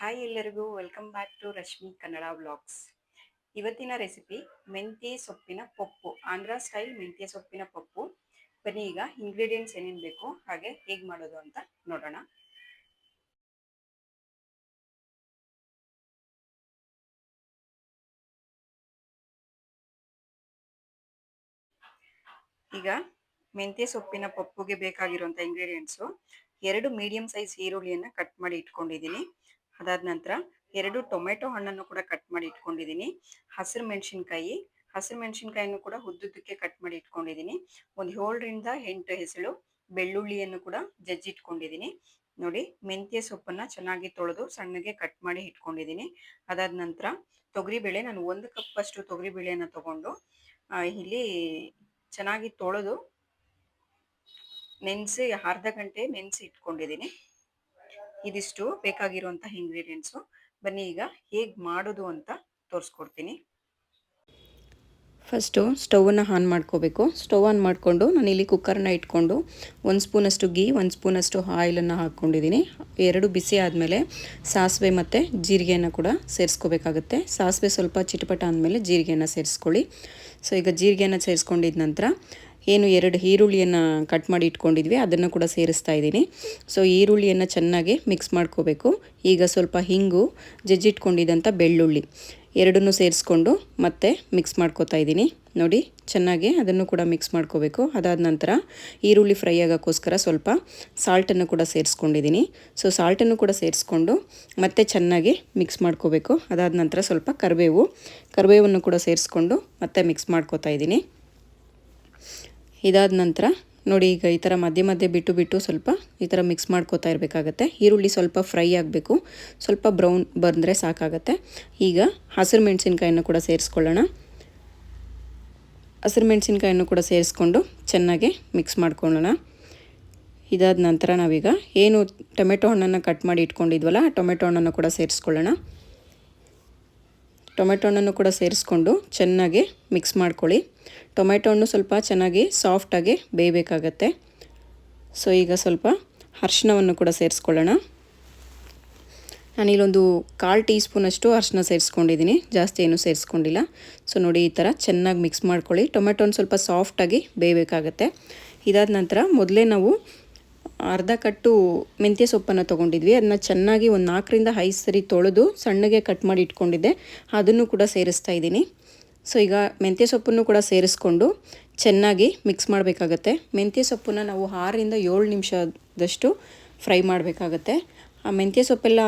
Hi ಎಲ್ಲರಿಗೂ welcome back to Rashmi Kannada blogs ಇವತ್ತಿನ recipe ಮೆಂತ್ಯ ಸೊಪ್ಪಿನ ಪಪ್ಪು ಆಂಧ್ರ ಸ್ಟೈಲ್ ಮೆಂತ್ಯ ಸೊಪ್ಪಿನ ಪಪ್ಪು. ಬನ್ನಿ ಈಗ ಇಂಗ್ರೀಡಿಯೆಂಟ್ಸ್ ಏನೇನು ಬೇಕು, ಹಾಗೆ ಹೇಗೆ ಮಾಡೋದು ಅಂತ ನೋಡೋಣ. ಈಗ ಮೆಂತ್ಯ ಸೊಪ್ಪಿನ ಪಪ್ಪುಗೆ ಬೇಕಾಗಿರುವಂಥ ಇಂಗ್ರೀಡಿಯೆಂಟ್ಸು ಎರಡು ಮೀಡಿಯಂ ಸೈಜ್ ಈರುಳ್ಳಿಯನ್ನು ಕಟ್ ಮಾಡಿ ಇಟ್ಕೊಂಡಿದ್ದೀನಿ. ಅದಾದ ನಂತರ ಎರಡು ಟೊಮೆಟೊ ಹಣ್ಣನ್ನು ಕೂಡ ಕಟ್ ಮಾಡಿ ಇಟ್ಕೊಂಡಿದ್ದೀನಿ. ಹಸಿರು ಮೆಣಸಿನ್ಕಾಯಿ, ಹಸಿರು ಮೆಣಸಿನ್ಕಾಯಿಯನ್ನು ಕೂಡ ಉದ್ದುದ್ದಕ್ಕೆ ಕಟ್ ಮಾಡಿ ಇಟ್ಕೊಂಡಿದ್ದೀನಿ. ಒಂದು ಏಳರಿಂದ ಎಂಟು ಹೆಸಳು ಬೆಳ್ಳುಳ್ಳಿಯನ್ನು ಕೂಡ ಜಜ್ಜಿಟ್ಕೊಂಡಿದ್ದೀನಿ. ನೋಡಿ, ಮೆಂತ್ಯ ಸೊಪ್ಪನ್ನು ಚೆನ್ನಾಗಿ ತೊಳೆದು ಸಣ್ಣಗೆ ಕಟ್ ಮಾಡಿ ಇಟ್ಕೊಂಡಿದ್ದೀನಿ. ಅದಾದ ನಂತರ ತೊಗರಿಬೇಳೆ, ನಾನು ಒಂದು ಕಪ್ ಅಷ್ಟು ತೊಗರಿಬೇಳೆಯನ್ನು ತಗೊಂಡು ಇಲ್ಲಿ ಚೆನ್ನಾಗಿ ತೊಳೆದು ನೆನೆಸಿ ಅರ್ಧ ಗಂಟೆ ನೆನೆಸಿ ಇಟ್ಕೊಂಡಿದ್ದೀನಿ. ಇದಿಷ್ಟು ಬೇಕಾಗಿರುವಂತಹ ಇಂಗ್ರೀಡಿಯೆಂಟ್ಸು ಬನ್ನಿ ಈಗ ಹೇಗೆ ಮಾಡೋದು ಅಂತ ತೋರಿಸ್ಕೊಡ್ತೀನಿ. ಫಸ್ಟು ಸ್ಟವನ್ನು ಆನ್ ಮಾಡ್ಕೋಬೇಕು. ಸ್ಟೌವ್ ಆನ್ ಮಾಡಿಕೊಂಡು ನಾನು ಇಲ್ಲಿ ಕುಕ್ಕರ್ನ ಇಟ್ಕೊಂಡು ಒಂದು ಸ್ಪೂನಷ್ಟು ಗೀ ಒಂದು ಸ್ಪೂನಷ್ಟು ಆಯಿಲನ್ನು ಹಾಕ್ಕೊಂಡಿದ್ದೀನಿ ಎರಡು ಬಿಸಿ ಆದಮೇಲೆ ಸಾಸಿವೆ ಮತ್ತು ಜೀರಿಗೆಯನ್ನು ಕೂಡ ಸೇರಿಸ್ಕೋಬೇಕಾಗುತ್ತೆ. ಸಾಸಿವೆ ಸ್ವಲ್ಪ ಚಿಟಪಟ ಆದಮೇಲೆ ಜೀರಿಗೆಯನ್ನು ಸೇರಿಸ್ಕೊಳ್ಳಿ. ಸೊ ಈಗ ಜೀರಿಗೆಯನ್ನು ಸೇರಿಸ್ಕೊಂಡಿದ್ದ ನಂತರ ಏನು ಎರಡು ಈರುಳ್ಳಿಯನ್ನು ಕಟ್ ಮಾಡಿ ಇಟ್ಕೊಂಡಿದ್ವಿ, ಅದನ್ನು ಕೂಡ ಸೇರಿಸ್ತಾ ಇದ್ದೀನಿ. ಸೊ ಈರುಳ್ಳಿಯನ್ನು ಚೆನ್ನಾಗಿ ಮಿಕ್ಸ್ ಮಾಡ್ಕೋಬೇಕು. ಈಗ ಸ್ವಲ್ಪ ಹಿಂಗು ಜಜ್ಜಿಟ್ಕೊಂಡಿದ್ದಂಥ ಬೆಳ್ಳುಳ್ಳಿ. ಎರಡನ್ನೂ ಸೇರಿಸ್ಕೊಂಡು ಮತ್ತೆ ಮಿಕ್ಸ್ ಮಾಡ್ಕೋತಾ ಇದ್ದೀನಿ. ನೋಡಿ, ಚೆನ್ನಾಗಿ ಅದನ್ನು ಕೂಡ ಮಿಕ್ಸ್ ಮಾಡ್ಕೋಬೇಕು. ಅದಾದ ನಂತರ ಈರುಳ್ಳಿ ಫ್ರೈ ಆಗೋಕ್ಕೋಸ್ಕರ ಸ್ವಲ್ಪ ಸಾಲ್ಟನ್ನು ಕೂಡ ಸೇರಿಸ್ಕೊಂಡಿದ್ದೀನಿ. ಸೊ ಸಾಲ್ಟನ್ನು ಕೂಡ ಸೇರಿಸ್ಕೊಂಡು ಮತ್ತೆ ಚೆನ್ನಾಗಿ ಮಿಕ್ಸ್ ಮಾಡ್ಕೋಬೇಕು. ಅದಾದ ನಂತರ ಸ್ವಲ್ಪ ಕರಿಬೇವು ಕರಿಬೇವನ್ನು ಕೂಡ ಸೇರಿಸ್ಕೊಂಡು ಮತ್ತೆ ಮಿಕ್ಸ್ ಮಾಡ್ಕೋತಾ ಇದ್ದೀನಿ. ಇದಾದ ನಂತರ ನೋಡಿ ಈಗ ಈ ಥರ ಮಧ್ಯೆ ಮಧ್ಯೆ ಬಿಟ್ಟು ಬಿಟ್ಟು ಸ್ವಲ್ಪ ಈ ಥರ ಮಿಕ್ಸ್ ಮಾಡ್ಕೋತಾ ಇರಬೇಕಾಗತ್ತೆ. ಈರುಳ್ಳಿ ಸ್ವಲ್ಪ ಫ್ರೈ ಆಗಬೇಕು. ಸ್ವಲ್ಪ ಬ್ರೌನ್ ಬಂದರೆ ಸಾಕಾಗತ್ತೆ. ಈಗ ಹಸಿರು ಮೆಣಸಿನ್ಕಾಯನ್ನು ಕೂಡ ಸೇರಿಸ್ಕೊಳ್ಳೋಣ. ಹಸಿರು ಮೆಣಸಿನ್ಕಾಯನ್ನು ಕೂಡ ಸೇರಿಸ್ಕೊಂಡು ಚೆನ್ನಾಗಿ ಮಿಕ್ಸ್ ಮಾಡ್ಕೊಳ್ಳೋಣ. ಇದಾದ ನಂತರ ನಾವೀಗ ಏನು ಟೊಮೆಟೊ ಹಣ್ಣನ್ನು ಕಟ್ ಮಾಡಿ ಇಟ್ಕೊಂಡಿದ್ವಲ್ಲ, ಆ ಟೊಮೆಟೊ ಹಣ್ಣನ್ನು ಕೂಡ ಸೇರಿಸ್ಕೊಳ್ಳೋಣ. ಟೊಮೆಟೊ ಹಣ್ಣನ್ನು ಕೂಡ ಸೇರಿಸ್ಕೊಂಡು ಚೆನ್ನಾಗಿ ಮಿಕ್ಸ್ ಮಾಡ್ಕೊಳ್ಳಿ. ಟೊಮೆಟೊ ಹಣ್ಣು ಸ್ವಲ್ಪ ಚೆನ್ನಾಗಿ ಸಾಫ್ಟಾಗಿ ಬೇಯಬೇಕಾಗತ್ತೆ. ಸೊ ಈಗ ಸ್ವಲ್ಪ ಅರ್ಶಿನವನ್ನು ಕೂಡ ಸೇರಿಸ್ಕೊಳ್ಳೋಣ. ನಾನಿಲ್ಲೊಂದು ಕಾಲು ಟೀ ಸ್ಪೂನಷ್ಟು ಅರ್ಶಿನ ಸೇರಿಸ್ಕೊಂಡಿದ್ದೀನಿ. ಜಾಸ್ತಿ ಏನೂ ಸೇರಿಸ್ಕೊಂಡಿಲ್ಲ. ಸೊ ನೋಡಿ ಈ ಥರ ಚೆನ್ನಾಗಿ ಮಿಕ್ಸ್ ಮಾಡ್ಕೊಳ್ಳಿ. ಟೊಮೆಟೊ ಸ್ವಲ್ಪ ಸಾಫ್ಟಾಗಿ ಬೇಯಬೇಕಾಗತ್ತೆ. ಇದಾದ ನಂತರ ಮೊದಲೇ ನಾವು ಅರ್ಧ ಕಟ್ಟು ಮೆಂತ್ಯ ಸೊಪ್ಪನ್ನು ತೊಗೊಂಡಿದ್ವಿ. ಅದನ್ನ ಚೆನ್ನಾಗಿ ಒಂದು ನಾಲ್ಕರಿಂದ ಐದು ಸರಿ ತೊಳೆದು ಸಣ್ಣಗೆ ಕಟ್ ಮಾಡಿ ಇಟ್ಕೊಂಡಿದ್ದೆ. ಅದನ್ನು ಕೂಡ ಸೇರಿಸ್ತಾ ಇದ್ದೀನಿ. ಸೊ, ಈಗ ಮೆಂತ್ಯ ಸೊಪ್ಪನ್ನು ಕೂಡ ಸೇರಿಸ್ಕೊಂಡು ಚೆನ್ನಾಗಿ ಮಿಕ್ಸ್ ಮಾಡಬೇಕಾಗತ್ತೆ. ಮೆಂತ್ಯ ಸೊಪ್ಪನ್ನು ನಾವು ಆರರಿಂದ ಏಳು ನಿಮಿಷದಷ್ಟು ಫ್ರೈ ಮಾಡಬೇಕಾಗತ್ತೆ. ಆ ಮೆಂತ್ಯ ಸೊಪ್ಪೆಲ್ಲ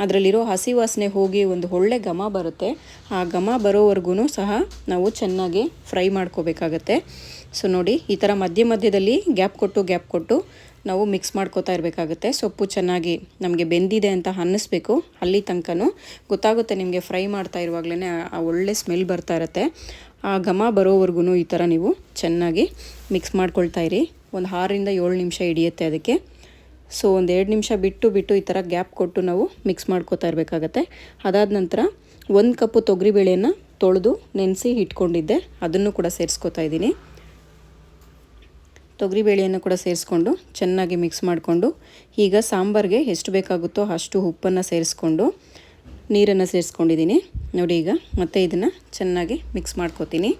ಅದರಲ್ಲಿರೋ ಹಸಿ ವಾಸನೆ ಹೋಗಿ ಒಂದು ಒಳ್ಳೆ ಘಮ ಬರುತ್ತೆ. ಆ ಘಮ ಬರೋವರೆಗೂ ಸಹ ನಾವು ಚೆನ್ನಾಗಿ ಫ್ರೈ ಮಾಡ್ಕೋಬೇಕಾಗತ್ತೆ. ಸೊ, ನೋಡಿ, ಈ ಥರ ಮಧ್ಯ ಮಧ್ಯದಲ್ಲಿ ಗ್ಯಾಪ್ ಕೊಟ್ಟು ಗ್ಯಾಪ್ ಕೊಟ್ಟು ನಾವು ಮಿಕ್ಸ್ ಮಾಡ್ಕೋತಾ ಇರಬೇಕಾಗುತ್ತೆ. ಸೊಪ್ಪು ಚೆನ್ನಾಗಿ ನಮಗೆ ಬೆಂದಿದೆ ಅಂತ ಅನ್ನಿಸ್ಬೇಕು. ಅಲ್ಲಿ ತನಕನೂ. ಗೊತ್ತಾಗುತ್ತೆ ನಿಮಗೆ ಫ್ರೈ ಮಾಡ್ತಾ ಇರುವಾಗಲೇ ಆ ಒಳ್ಳೆ ಸ್ಮೆಲ್ ಬರ್ತಾ ಇರುತ್ತೆ. ಆ ಘಮ ಬರೋವರೆಗೂ ಈ ಥರ ನೀವು ಚೆನ್ನಾಗಿ ಮಿಕ್ಸ್ ಮಾಡ್ಕೊಳ್ತಾ ಇರಿ. ಒಂದು ಆರರಿಂದ ಏಳು ನಿಮಿಷ ಹಿಡಿಯುತ್ತೆ ಅದಕ್ಕೆ. ಸೊ ಒಂದು ಎರಡು ನಿಮಿಷ ಬಿಟ್ಟು ಬಿಟ್ಟು ಈ ಥರ ಗ್ಯಾಪ್ ಕೊಟ್ಟು ನಾವು ಮಿಕ್ಸ್ ಮಾಡ್ಕೋತಾ ಇರಬೇಕಾಗತ್ತೆ. ಅದಾದ ನಂತರ ಒಂದು ಕಪ್ಪು ತೊಗರಿಬೇಳೆಯನ್ನು ತೊಳೆದು ನೆನೆಸಿ ಇಟ್ಕೊಂಡಿದ್ದೆ. ಅದನ್ನು ಕೂಡ ಸೇರಿಸ್ಕೋತಾ ಇದ್ದೀನಿ. ತೊಗರಿಬೇಳೆಯನ್ನು ಕೂಡ ಸೇರಿಸ್ಕೊಂಡು ಚೆನ್ನಾಗಿ ಮಿಕ್ಸ್ ಮಾಡಿಕೊಂಡು ಈಗ ಸಾಂಬಾರಿಗೆ ಎಷ್ಟು ಬೇಕಾಗುತ್ತೋ ಅಷ್ಟು ಉಪ್ಪನ್ನು ಸೇರಿಸ್ಕೊಂಡು ನೀರನ್ನು ಸೇರಿಸ್ಕೊಂಡಿದ್ದೀನಿ. ನೋಡಿ ಈಗ ಮತ್ತೆ ಇದನ್ನು ಚೆನ್ನಾಗಿ ಮಿಕ್ಸ್ ಮಾಡ್ಕೋತೀನಿ.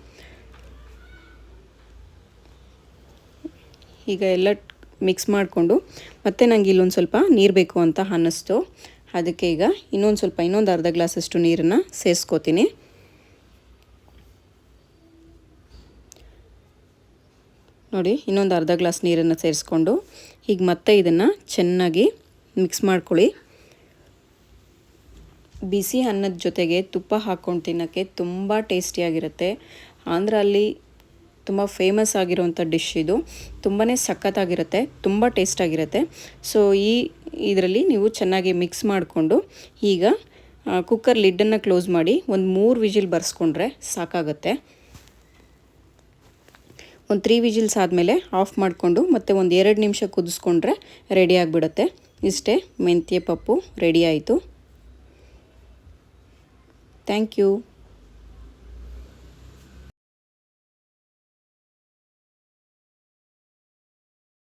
ಈಗ ಎಲ್ಲ ಮಿಕ್ಸ್ ಮಾಡಿಕೊಂಡು ಮತ್ತೆ ನನಗೆ ಇಲ್ಲೊಂದು ಸ್ವಲ್ಪ ನೀರು ಬೇಕು ಅಂತ ಅನ್ನಿಸ್ತು. ಅದಕ್ಕೆ ಈಗ ಇನ್ನೊಂದು ಸ್ವಲ್ಪ ಇನ್ನೊಂದು ಅರ್ಧ ಗ್ಲಾಸಷ್ಟು ನೀರನ್ನು ಸೇರಿಸ್ಕೋತೀನಿ. ನೋಡಿ, ಇನ್ನೊಂದು ಅರ್ಧ ಗ್ಲಾಸ್ ನೀರನ್ನು ಸೇರಿಸ್ಕೊಂಡು ಈಗ ಮತ್ತೆ ಇದನ್ನು ಚೆನ್ನಾಗಿ ಮಿಕ್ಸ್ ಮಾಡ್ಕೊಳ್ಳಿ. ಬಿಸಿ ಅನ್ನದ ಜೊತೆಗೆ ತುಪ್ಪ ಹಾಕ್ಕೊಂಡು ತಿನ್ನೋಕ್ಕೆ ತುಂಬ ಟೇಸ್ಟಿಯಾಗಿರುತ್ತೆ ಆಂಧ್ರಲ್ಲಿ ತುಂಬ ಫೇಮಸ್ ಆಗಿರೋವಂಥ ಡಿಶ್ ಇದು. ತುಂಬಾ ಸಖತ್ತಾಗಿರುತ್ತೆ, ತುಂಬ ಟೇಸ್ಟಾಗಿರುತ್ತೆ ಸೊ ಈ ಇದರಲ್ಲಿ ನೀವು ಚೆನ್ನಾಗಿ ಮಿಕ್ಸ್ ಮಾಡಿಕೊಂಡು, ಈಗ ಕುಕ್ಕರ್ ಲಿಡ್ಡನ್ನು ಕ್ಲೋಸ್ ಮಾಡಿ, ಒಂದು ಮೂರು ವಿಜಿಲ್ ಬರ್ಸ್ಕೊಂಡ್ರೆ ಸಾಕಾಗುತ್ತೆ. ಒಂದು ತ್ರೀ ವಿಜಿಲ್ಸ್ ಆದಮೇಲೆ ಆಫ್ ಮಾಡಿಕೊಂಡು ಮತ್ತು ಒಂದು ಎರಡು ನಿಮಿಷ ಕುದಿಸ್ಕೊಂಡ್ರೆ ರೆಡಿ ಆಗಿಬಿಡುತ್ತೆ. ಇಷ್ಟೇ, ಮೆಂತ್ಯ ಪಪ್ಪು ರೆಡಿ ಆಯಿತು. Thank you